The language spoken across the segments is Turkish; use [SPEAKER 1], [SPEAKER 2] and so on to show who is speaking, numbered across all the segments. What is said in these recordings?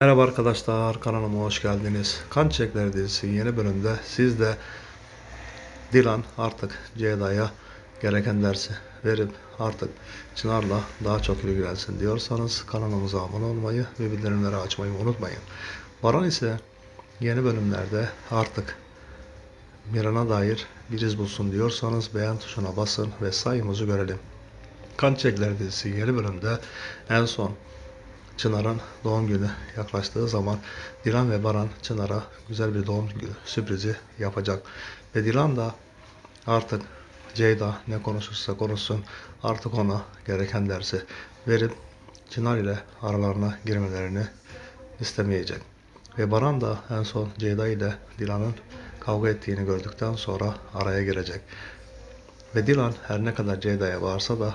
[SPEAKER 1] Merhaba arkadaşlar, kanalıma hoş geldiniz. Kan Çiçekleri dizisi yeni bölümde siz de Dilan artık Ceyda'ya gereken dersi verip artık Çınar'la daha çok ilgilensin diyorsanız kanalımıza abone olmayı ve bildirimleri açmayı unutmayın. Baran ise yeni bölümlerde artık Miran'a dair bir iz bulsun diyorsanız beğen tuşuna basın ve sayımızı görelim. Kan Çiçekleri dizisi yeni bölümde en son Çınar'ın doğum günü yaklaştığı zaman Dilan ve Baran Çınar'a güzel bir doğum günü sürprizi yapacak. Ve Dilan da artık Ceyda ne konuşursa konuşsun artık ona gereken dersi verip Çınar ile aralarına girmelerini istemeyecek. Ve Baran da en son Ceyda ile Dilan'ın kavga ettiğini gördükten sonra araya girecek. Ve Dilan her ne kadar Ceyda'ya bağırsa da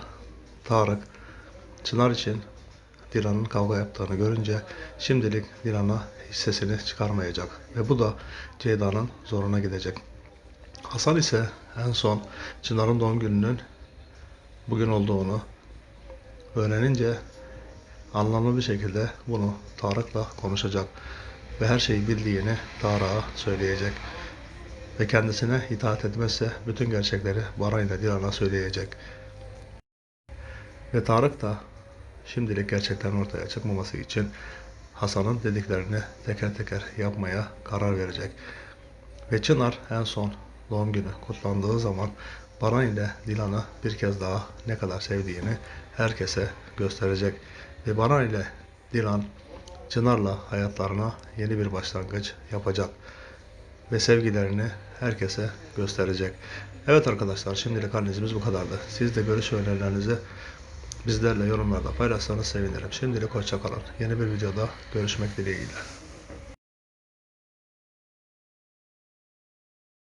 [SPEAKER 1] Tarık Çınar için Dilan'ın kavga yaptığını görünce şimdilik Dilan'a hiç sesini çıkarmayacak ve bu da Ceyda'nın zoruna gidecek. Hasan ise en son Çınar'ın doğum gününün bugün olduğunu öğrenince anlamlı bir şekilde bunu Tarık'la konuşacak ve her şeyi bildiğini Tarık'a söyleyecek ve kendisine itaat etmezse bütün gerçekleri Baran ile Dilan'a söyleyecek. Ve Tarık da şimdilik gerçeklerin ortaya çıkmaması için Hasan'ın dediklerini teker teker yapmaya karar verecek. Ve Çınar en son doğum günü kutlandığı zaman Baran ile Dilan'ı bir kez daha ne kadar sevdiğini herkese gösterecek. Ve Baran ile Dilan Çınar'la hayatlarına yeni bir başlangıç yapacak. Ve sevgilerini herkese gösterecek. Evet arkadaşlar şimdilik analizimiz bu kadardı. Siz de görüş önerilerinizi bizlerle yorumlarda paylaşsanız sevinirim. Şimdilik hoşçakalın. Yeni bir videoda görüşmek dileğiyle.